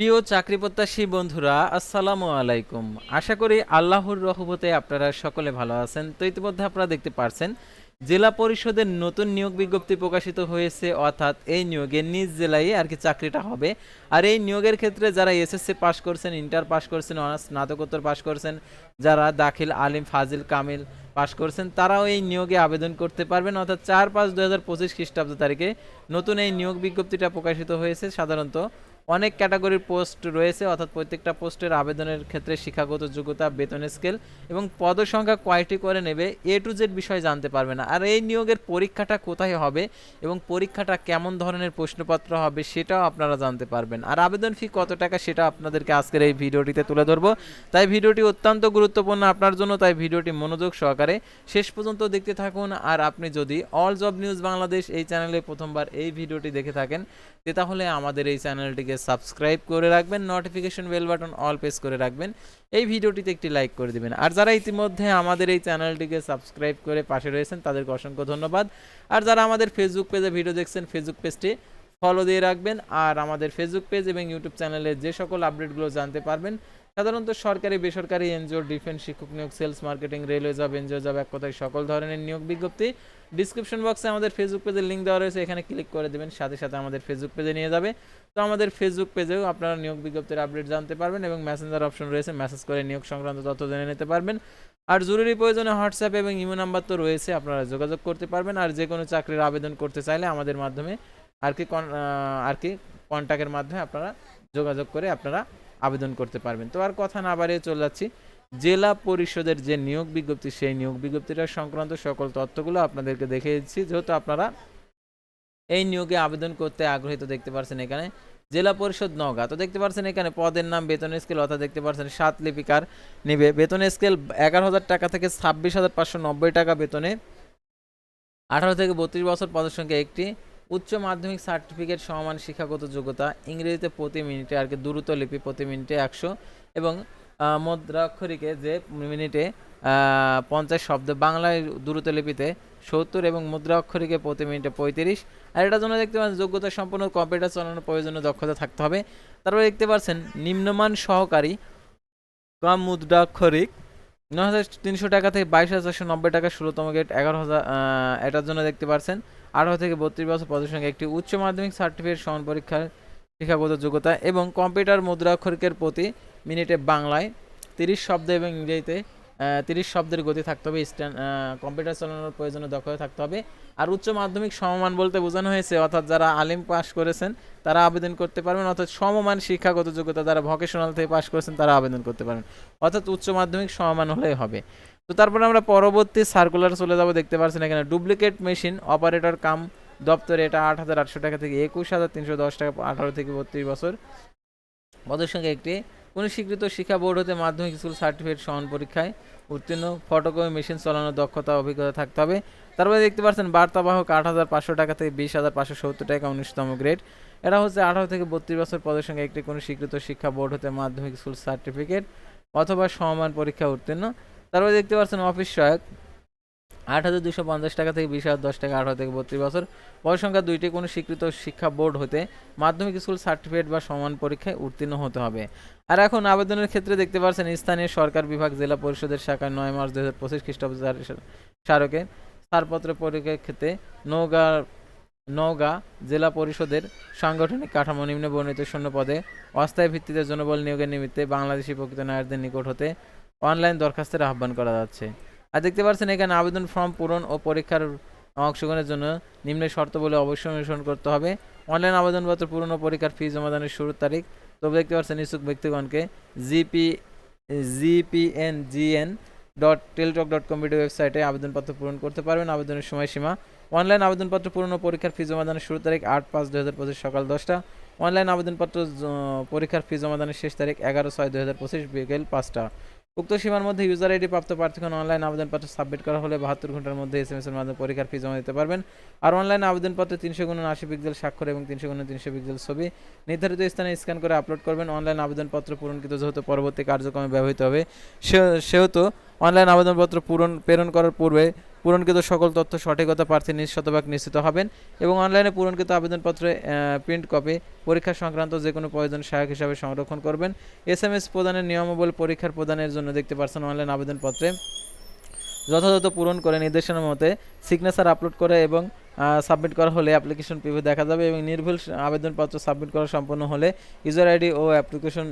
প্রিয় চাকরি প্রত্যাশী বন্ধুরা, আসসালামু আলাইকুম। আশা করি আল্লাহর রহমতে আপনারা সকলে ভালো আছেন। তো ইতিমধ্যে আপনারা দেখতে পারছেন, জেলা পরিষদের নতুন নিয়োগ বিজ্ঞপ্তি প্রকাশিত হয়েছে, অর্থাৎ এই নিয়োগে নিজ জেলায় আর কি চাকরিটা হবে। আর এই নিয়োগের ক্ষেত্রে যারা এসএসসি পাশ করছেন, ইন্টার পাশ করছেন, অনার্স, স্নাতকোত্তর পাশ করছেন, যারা দাখিল, আলিম, ফাজিল, কামিল পাশ করছেন, তারাও এই নিয়োগে আবেদন করতে পারবেন। অর্থাৎ চার পাঁচ দু হাজার পঁচিশ খ্রিস্টাব্দ তারিখে নতুন এই নিয়োগ বিজ্ঞপ্তিটা প্রকাশিত হয়েছে সাধারণত অনেক ক্যাটাগরির পোস্ট রয়েছে, অর্থাৎ প্রত্যেকটা পোস্টের আবেদনের ক্ষেত্রে শিক্ষাগত যোগ্যতা, বেতন স্কেল এবং পদ সংখ্যা কয়টি করে নেবে, এ টু জেড বিষয় জানতে পারবে না। আর এই নিয়োগের পরীক্ষাটা কোথায় হবে এবং পরীক্ষাটা কেমন ধরনের প্রশ্নপত্র হবে সেটাও আপনারা জানতে পারবেন। আর আবেদন ফি কত টাকা সেটা আপনাদেরকে আজকের এই ভিডিওটিতে তুলে ধরবো। তাই ভিডিওটি অত্যন্ত গুরুত্বপূর্ণ আপনার জন্য, তাই ভিডিওটি মনোযোগ সহকারে শেষ পর্যন্ত দেখতে থাকুন। আর আপনি যদি অল জব নিউজ বাংলাদেশ এই চ্যানেলে প্রথমবার এই ভিডিওটি দেখে থাকেন, তাহলে আমাদের এই চ্যানেলটিকে সাবস্ক্রাইব করে রাখবেন notification bell button all press করে রাখবেন। এই ভিডিওটিতে একটি লাইক করে দিবেন। আর যারা ইতিমধ্যে আমাদের এই চ্যানেলটিকে সাবস্ক্রাইব করে পাশে রয়েছেন, তাদেরকে অসংখ্য ধন্যবাদ। আর যারা আমাদের ফেসবুক পেজে ভিডিও দেখছেন ফেসবুক পেজটি ফলো দিয়ে রাখবেন। আর আমাদের ফেসবুক পেজ এবং ইউটিউব চ্যানেলে যে সকল আপডেটগুলো জানতে পারবেন সাধারণত সরকারি, বেসরকারি এনজিও, ডিফেন্স শিক্ষক নিয়োগ, sales marketing, railway job, NGO job এক কথায় সকল ধরনের নিয়োগ বিজ্ঞপ্তি ডিসক্রিপশন বক্সে আমাদের ফেসবুক পেজের লিঙ্ক দেওয়া রয়েছে। এখানে ক্লিক করে দেবেন, সাথে সাথে আমাদের ফেসবুক পেজে নিয়ে যাবে। তো আমাদের ফেসবুক পেজেও আপনারা নিয়োগ বিজ্ঞপ্তির আপডেট জানতে পারবেন এবং মেসেঞ্জার অপশন রয়েছে মেসেজ করে নিয়োগ সংক্রান্ত তথ্য জেনে নিতে পারবেন। আর জরুরি প্রয়োজনে হোয়াটসঅ্যাপ এবং ইমো নাম্বার তো রয়েছে, আপনারা যোগাযোগ করতে পারবেন। আর যে কোনো চাকরির আবেদন করতে চাইলে আমাদের মাধ্যমে আর কি আর কি কন্ট্যাক্টের মাধ্যমে আপনারা যোগাযোগ করে আপনারা আবেদন করতে পারবেন। তো আর কথা না বাড়িয়ে চলে যাচ্ছি। জেলা পরিষদের যে নিয়োগ বিজ্ঞপ্তি, সেই নিয়োগ বিজ্ঞপ্তিটা সংক্রান্ত সকল তথ্যগুলো আপনাদেরকে দেখিয়ে দিচ্ছি। যেহেতু আপনারা এই নিয়োগে আবেদন করতে আগ্রহী তো দেখতে পাচ্ছেন এখানে জেলা পরিষদ নওগাঁ। তো দেখতে পাচ্ছেন এখানে পদের নাম, বেতন স্কেল, অর্থাৎ দেখতে পাচ্ছেন সাত লিপিকার নেবে। বেতন স্কেল এগারো হাজার টাকা থেকে ছাব্বিশ হাজার পাঁচশো নব্বই টাকা বেতনে। আঠারো থেকে বত্রিশ বছর পদের সংখ্যা একটি। উচ্চ মাধ্যমিক সার্টিফিকেট সমান শিক্ষাগত যোগ্যতা, ইংরেজিতে প্রতি মিনিটে আর কি দ্রুত লিপি প্রতি মিনিটে একশো এবং মুদ্রাক্ষরিকে যে মিনিটে পঞ্চাশ শব্দ বাংলায় দ্রুত লিপিতে সত্তর এবং মুদ্রা অক্ষরিকে প্রতি মিনিটে পঁয়ত্রিশ। আর এটার জন্য দেখতে পাচ্ছেন যোগ্যতা সম্পন্ন কম্পিউটার চালানোর প্রয়োজনীয় দক্ষতা থাকতে হবে। তারপরে দেখতে পাচ্ছেন নিম্নমান সহকারী কম মুদ্রাক্ষরিক ন হাজার তিনশো টাকা থেকে বাইশ হাজার চারশো নব্বই টাকা ষোলোতম গেট এগারো হাজার এটার জন্য দেখতে পাচ্ছেন আঠারো থেকে বত্রিশ বছর পদের সঙ্গে একটি উচ্চ মাধ্যমিক সার্টিফিকেট সমান পরীক্ষার শিক্ষাগত যোগ্যতা এবং কম্পিউটার মুদ্রাক্ষরকের প্রতি মিনিটে বাংলায় তিরিশ শব্দ এবং ইংরেজিতে তিরিশ শব্দের গতি থাকতে হবে, স্ট্যান্ড কম্পিউটার চালানোর প্রয়োজনীয় দক্ষতা থাকতে হবে। আর উচ্চ মাধ্যমিক সমমান বলতে বোঝানো হয়েছে, অর্থাৎ যারা আলিম পাস করেছেন, তারা আবেদন করতে পারবেন, অর্থাৎ সমমান শিক্ষাগত যোগ্যতা যারা ভকেশনাল থেকে পাস করেছেন, তারা আবেদন করতে পারবেন। অর্থাৎ উচ্চ মাধ্যমিক সমমান হলেই হবে। তো তারপরে আমরা পরবর্তী সার্কুলার চলে যাব, দেখতে পাচ্ছেন এখানে ডুপ্লিকেট মেশিন অপারেটর কাম দপ্তরে এটা আট হাজার আটশো টাকা থেকে একুশ হাজার তিনশো দশ টাকা, আঠারো থেকে বত্রিশ বছর। পদের সঙ্গে একটি কোনো স্বীকৃত শিক্ষা বোর্ড হতে মাধ্যমিক স্কুল সার্টিফিকেট সমান পরীক্ষায় উত্তীর্ণ। ফটোকপি, মেশিন চালানোর দক্ষতা অভিজ্ঞতা থাকতে হবে। তারপরে দেখতে পাচ্ছেন, বার্তাবাহক আট হাজার পাঁচশো টাকা থেকে বিশ হাজার পাঁচশো সত্তর টাকা উনিশতম গ্রেড এটা হচ্ছে আঠারো থেকে বত্রিশ বছর পদের সঙ্গে একটি কোনো স্বীকৃত শিক্ষা বোর্ড হতে মাধ্যমিক স্কুল সার্টিফিকেট অথবা সমান পরীক্ষা উত্তীর্ণ। তারপরে দেখতে পাচ্ছেন, অফিস সহায়ক। আট হাজার দুশো পঞ্চাশ টাকা থেকে বিশ হাজার দশ টাকা আঠারো থেকে বত্রিশ বছর বয়স সংখ্যা দুইটি, কোনো স্বীকৃত শিক্ষা বোর্ড হতে মাধ্যমিক স্কুল সার্টিফিকেট বা সমান পরীক্ষায় উত্তীর্ণ হতে হবে। আর এখন আবেদনের ক্ষেত্রে দেখতে পাচ্ছেন, স্থানীয় সরকার বিভাগ, জেলা পরিষদের শাখায় নয় মার্চ দু হাজার পঁচিশ খ্রিস্টাব্দ স্মারকে ছাড়পত্র পরীক্ষার ক্ষেত্রে নৌগা নওগাঁ জেলা পরিষদের সাংগঠনিক কাঠামো নিম্ন বর্ণিত শূন্য পদে অস্থায়ী ভিত্তিতে জনবল নিয়োগের নিমিত্তে বাংলাদেশি প্রকৃত নায়কদের নিকট হতে অনলাইন দরখাস্তের আহ্বান করা যাচ্ছে। আর দেখতে পাচ্ছেন এখানে আবেদন ফর্ম পূরণ ও পরীক্ষার অংশগ্রহণের জন্য নিম্ন শর্ত বলে অবশ্যই অনুসরণ করতে হবে। অনলাইন আবেদনপত্র পূরণ ও পরীক্ষার ফি জমাদানের শুরুর তারিখ। তবে দেখতে পাচ্ছেন ইচ্ছুক ব্যক্তিগণকে GP GPN GN dot Teletalk dot computer ওয়েবসাইটে আবেদনপত্র পূরণ করতে পারবেন। আবেদনের সময়সীমা অনলাইন আবেদনপত্র পূরণ ও পরীক্ষার ফি জমাদানের শুরু তারিখ আট পাঁচ দু হাজার পঁচিশ সকাল দশটা। অনলাইন আবেদনপত্র পরীক্ষার ফি জমাদানের শেষ তারিখ এগারো ছয় দু হাজার পঁচিশ বিকেল পাঁচটা। উক্ত সীমার মধ্যে ইউজার আইডি প্রাপ্ত প্রার্থীগণ অনলাইন আবেদনপত্র সাবমিট করা হলে বাহাত্তর ঘণ্টার মধ্যে এস এম এস এর মাধ্যমে পরীক্ষার ফি জমা দিতে পারবেন। আর অনলাইন আবেদনপত্রে তিনশো গুণ আশি পিক্সেল স্বাক্ষর এবং তিনশো গুণ তিনশো পিক্সেল ছবি নির্ধারিত স্থানে স্ক্যান করে আপলোড করবেন। অনলাইন আবেদনপত্র পূরণকৃত যেহেতু পরবর্তী কার্যক্রমে ব্যবহৃত হবে সেহেতু অনলাইন আবেদনপত্র পূরণ, প্রেরণ করার পূর্বে পূরণকৃত সকল তথ্য সঠিকতা প্রার্থী নিজ শতভাগ নিশ্চিত হবেন এবং অনলাইনে পূরণকৃত আবেদনপত্রে প্রিন্ট কপি পরীক্ষা সংক্রান্ত যে কোনো প্রয়োজন সহায়ক হিসাবে সংরক্ষণ করবেন। এস এম এস প্রদানের নিয়মাবলী পরীক্ষার প্রদানের জন্য দেখতে পারছেন অনলাইন আবেদনপত্রে। যথাযথ পূরণ করে নির্দেশনা মতে সিগনেচার আপলোড করে এবং সাবমিট করা হলে অ্যাপ্লিকেশন প্রিভিউ দেখা যাবে এবং নির্ভুল আবেদনপত্র সাবমিট করা সম্পন্ন হলে ইউজার আইডি ও অ্যাপ্লিকেশন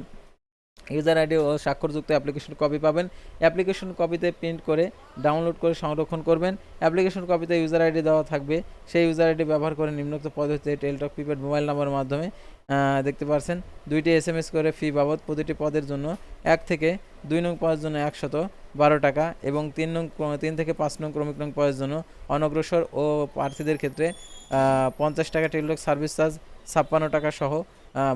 ইউজার আইডি ও স্বাক্ষরযুক্ত অ্যাপ্লিকেশন কপি পাবেন। অ্যাপ্লিকেশন কপিতে প্রিন্ট করে ডাউনলোড করে সংরক্ষণ করবেন। অ্যাপ্লিকেশন কপিতে ইউজার আইডি দেওয়া থাকবে। সেই ইউজার আইডি ব্যবহার করে নিম্নোক্ত পদ্ধতিতে টেলটক, প্রিপেড মোবাইল নাম্বারের মাধ্যমে দেখতে পাচ্ছেন দুইটি এস এম এস করে ফি বাবদ প্রতিটি পদের জন্য এক থেকে দুই নং পদের জন্য একশত বারো টাকা এবং তিন নং তিন থেকে পাঁচ নং ক্রমিক নং পদের জন্য অনগ্রসর ও প্রার্থীদের ক্ষেত্রে পঞ্চাশ টাকা টেলটক সার্ভিস চার্জ, ছাপ্পান্ন টাকা সহ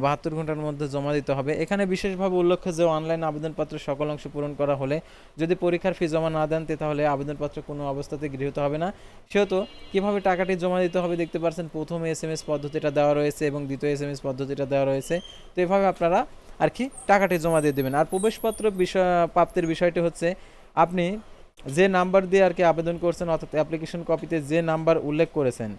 বাহাত্তর ঘণ্টার মধ্যে জমা দিতে হবে। এখানে বিশেষভাবে উল্লেখ্য যে অনলাইন আবেদনপত্রের সকল অংশ পূরণ করা হলে যদি পরীক্ষার ফি জমা না দেন তাহলে আবেদনপত্র কোনো অবস্থাতে গৃহীত হবে না। সেহেতু কীভাবে টাকাটি জমা দিতে হবে দেখতে পাচ্ছেন প্রথম এস এম এস পদ্ধতিটা দেওয়া রয়েছে এবং দ্বিতীয় এস এম এস পদ্ধতিটা দেওয়া রয়েছে। তো এভাবে আপনারা আর কি টাকাটি জমা দিয়ে দেবেন। আর প্রবেশপত্র বিষয়, প্রাপ্তির বিষয়টি হচ্ছে আপনি যে নাম্বার দিয়ে আর কি আবেদন করছেন অর্থাৎ অ্যাপ্লিকেশন কপিতে যে নাম্বার উল্লেখ করেছেন,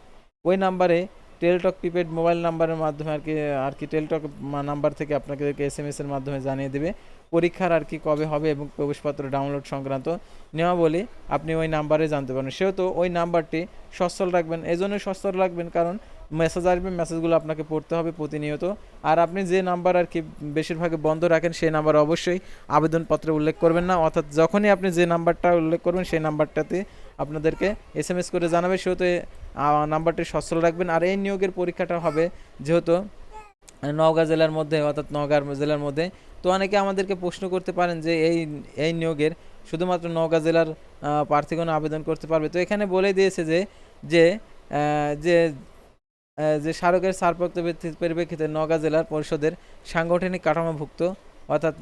ওই নাম্বারে টেলটক প্রিপেড মোবাইল নাম্বারের মাধ্যমে আর কি আর কি টেলটক নাম্বার থেকে আপনাকে এস এম এস এর মাধ্যমে জানিয়ে দেবে পরীক্ষার আর কি কবে হবে এবং প্রবেশপত্র ডাউনলোড সংক্রান্ত নেওয়া নিয়মাবলী আপনি ওই নাম্বারে জানতে পারেন সেহেতু ওই নাম্বারটি সচ্ছল রাখবেন। এই জন্যই সচ্ছল রাখবেন কারণ মেসেজ আসবে মেসেজগুলো আপনাকে পড়তে হবে প্রতিনিয়ত। আর আপনি যে নাম্বার আর কি বেশিরভাগে বন্ধ রাখেন, সেই নাম্বার অবশ্যই আবেদনপত্রে উল্লেখ করবেন না। অর্থাৎ যখনই আপনি যে নাম্বারটা উল্লেখ করবেন, সেই নাম্বারটাতে আপনাদেরকে এস এম এস করে জানাবে। সেহেতু নাম্বারটি সচ্ছল রাখবেন। আর এই নিয়োগের পরীক্ষাটা হবে যেহেতু নওগাঁ জেলার মধ্যে, অর্থাৎ নওগাঁ জেলার মধ্যে। তো অনেকে আমাদেরকে প্রশ্ন করতে পারেন যে এই এই নিয়োগের শুধুমাত্র নওগাঁ জেলার প্রার্থীগণ আবেদন করতে পারবে। তো এখানে বলে দিয়েছে যে যে যে যে স্মারকের ভিত্তি- পরিপ্রেক্ষিতে নওগাঁ জেলার পরিষদের সাংগঠনিক কাঠামোভুক্ত অর্থাৎ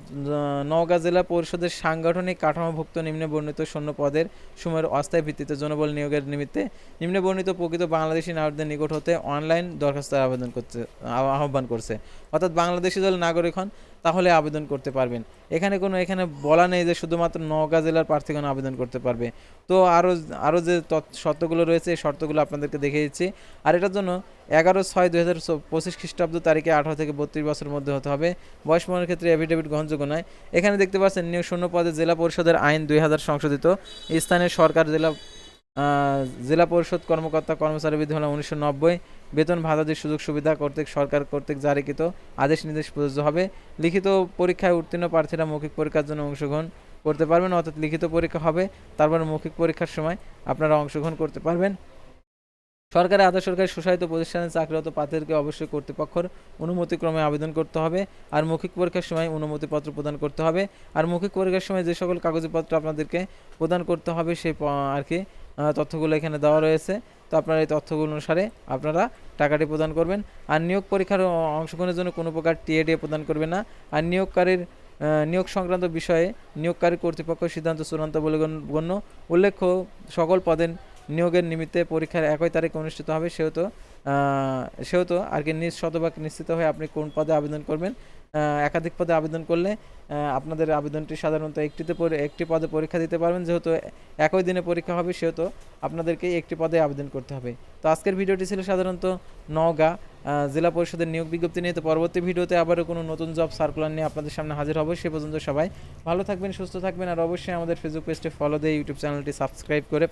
নওগাঁ জেলা পরিষদের সাংগঠনিক কাঠামোভুক্ত নিম্নে বর্ণিত শূন্য পদের সময়ের অস্থায়ী ভিত্তিতে জনবল নিয়োগের নিমিত্তে নিম্নে বর্ণিত প্রকৃত বাংলাদেশি নাগরিকদের নিকট হতে অনলাইন দরখাস্তের আবেদন করছে আহ- আহ্বান করছে। অর্থাৎ, বাংলাদেশি দল নাগরিক হন তাহলে আবেদন করতে পারবেন। এখানে কোনো, এখানে বলা নেই যে শুধুমাত্র নওগাঁ জেলার প্রার্থীগণ আবেদন করতে পারবে। তো আরও আরও যে শর্তগুলো রয়েছে, এই শর্তগুলো আপনাদেরকে দেখে দিচ্ছি। আর এটার জন্য এগারো ছয় দুই হাজার পঁচিশ খ্রিস্টাব্দ তারিখে আঠারো থেকে বত্রিশ বছরের মধ্যে হতে হবে। বয়স প্রমাণের ক্ষেত্রে এফিডেভিট গ্রহণযোগ্য নয়। এখানে দেখতে পাচ্ছেন নিয়োগ শূন্য পদে জেলা পরিষদের আইন দুই হাজার সংশোধিত। স্থানীয় সরকার জেলা জেলা পরিষদ কর্মকর্তা কর্মচারী বিধিমালা উনিশশো নব্বই। বেতন ভাতাদির সুযোগ সুবিধা কর্তৃক সরকার কর্তৃক জারিকৃত আদেশ নির্দেশ প্রযোজ্য হবে। লিখিত পরীক্ষায় উত্তীর্ণ প্রার্থীরা মৌখিক পরীক্ষার জন্য অংশগ্রহণ করতে পারবেন, অর্থাৎ লিখিত পরীক্ষা হবে। তারপর মৌখিক পরীক্ষার সময় আপনারা অংশগ্রহণ করতে পারবেন। সরকারি আধা সরকারি সুশাসিত প্রতিষ্ঠানে চাকরিরত প্রার্থীদেরকে অবশ্যই কর্তৃপক্ষের অনুমতিক্রমে আবেদন করতে হবে। আর মৌখিক পরীক্ষার সময় অনুমতিপত্র প্রদান করতে হবে। আর মৌখিক পরীক্ষার সময় যে সকল কাগজপত্র আপনাদেরকে প্রদান করতে হবে, সে আর কি তথ্যগুলো এখানে দেওয়া রয়েছে। তো আপনারা এই তথ্যগুলো অনুসারে আপনারা টাকাটি প্রদান করবেন। আর নিয়োগ পরীক্ষার অংশগ্রহণের জন্য কোনো প্রকার টিএডিএ প্রদান করবে না। আর নিয়োগকারীর নিয়োগ সংক্রান্ত বিষয়ে নিয়োগকারী কর্তৃপক্ষ সিদ্ধান্ত চূড়ান্ত বলে গণ্য। উল্লেখ্য, সকল পদের নিয়োগের নিমিত্তে পরীক্ষার একই তারিখ অনুষ্ঠিত হবে, সেহেতু সেহেতু আর কি নিজ শতভাগ নিশ্চিত হয়ে আপনি কোন পদে আবেদন করবেন। একাধিক পদে আবেদন করলে আপনাদের আবেদনটি সাধারণত একটিতে একটি পদে পরীক্ষা দিতে পারবেন, যেহেতু একই দিনে পরীক্ষা হবে, সেহেতু আপনাদেরকে একটি পদে আবেদন করতে হবে। তো আজকের ভিডিওটি ছিল সাধারণত নওগাঁ জেলা পরিষদের নিয়োগ বিজ্ঞপ্তি নিয়ে। তো পরবর্তী ভিডিওতে আবারও কোনো নতুন জব সার্কুলার নিয়ে আপনাদের সামনে হাজির হব, সে পর্যন্ত সবাই ভালো থাকবেন, সুস্থ থাকবেন, আর অবশ্যই আমাদের ফেসবুক পেজটি ফলো দিয়ে ইউটিউব চ্যানেলটি সাবস্ক্রাইব করে